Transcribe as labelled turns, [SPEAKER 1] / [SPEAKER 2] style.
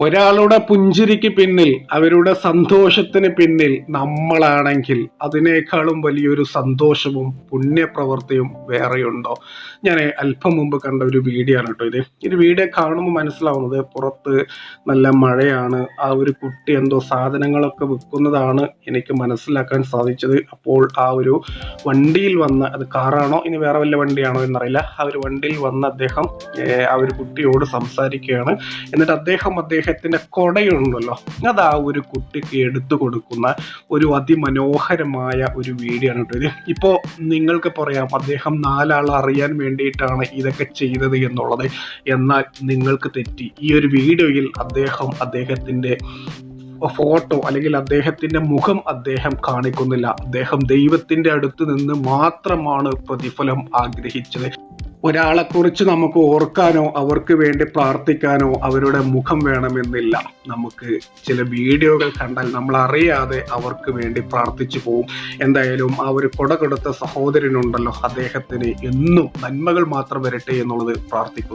[SPEAKER 1] ഒരാളുടെ പുഞ്ചിരിക്ക് പിന്നിൽ അവരുടെ സന്തോഷത്തിന് പിന്നിൽ നമ്മളാണെങ്കിൽ അതിനേക്കാളും വലിയൊരു സന്തോഷവും പുണ്യപ്രവൃത്തിയും വേറെയുണ്ടോ? ഞാൻ അല്പം മുമ്പ് കണ്ട ഒരു വീഡിയോ ആണ് കേട്ടോ ഇത്. ഈ വീഡിയോ കാണുമ്പോൾ മനസ്സിലാവുന്നത് പുറത്ത് നല്ല മഴയാണ് ആ ഒരു കുട്ടി എന്തോ സാധനങ്ങളൊക്കെ വിൽക്കുന്നതാണ് എനിക്ക് മനസ്സിലാക്കാൻ സാധിച്ചത്. അപ്പോൾ ആ ഒരു വണ്ടിയിൽ വന്ന അത് കാറാണോ ഇനി വേറെ വല്ല വണ്ടിയാണോ എന്നറിയില്ല. ആ ഒരു വണ്ടിയിൽ വന്ന അദ്ദേഹം ആ ഒരു കുട്ടിയോട് സംസാരിക്കുകയാണ്. എന്നിട്ട് അദ്ദേഹം അദ്ദേഹം അദ്ദേഹത്തിന്റെ കൊടയുണ്ടല്ലോ. അത് ആ ഒരു കുട്ടിക്ക് എടുത്തു കൊടുക്കുന്ന ഒരു അതിമനോഹരമായ ഒരു വീഡിയോ ആണ് കേട്ടോ ഇപ്പോ നിങ്ങൾക്ക് പറയാം അദ്ദേഹം നാലാൾ അറിയാൻ വേണ്ടിയിട്ടാണ് ഇതൊക്കെ ചെയ്തത് എന്നുള്ളത്. എന്നാൽ നിങ്ങൾക്ക് തെറ്റി. ഈ ഒരു വീഡിയോയിൽ അദ്ദേഹം അദ്ദേഹത്തിന്റെ ഫോട്ടോ അല്ലെങ്കിൽ അദ്ദേഹത്തിന്റെ മുഖം അദ്ദേഹം കാണിക്കുന്നില്ല. അദ്ദേഹം ദൈവത്തിന്റെ അടുത്ത് നിന്ന് മാത്രമാണ് പ്രതിഫലം ആഗ്രഹിച്ചത്. ഒരാളെക്കുറിച്ച് നമുക്ക് ഓർക്കാനോ അവർക്ക് വേണ്ടി പ്രാർത്ഥിക്കാനോ അവരുടെ മുഖം വേണമെന്നില്ല. നമുക്ക് ചില വീഡിയോകൾ കണ്ടാൽ നമ്മൾ അറിയാതെ അവർക്ക് വേണ്ടി പ്രാർത്ഥിച്ചു പോവും. എന്തായാലും ആ ഒരു കൊട കൊടുത്ത സഹോദരനുണ്ടല്ലോ അദ്ദേഹത്തിന് എന്നും നന്മകൾ മാത്രം വരട്ടെ എന്നുള്ളത് പ്രാർത്ഥിക്കുന്നു.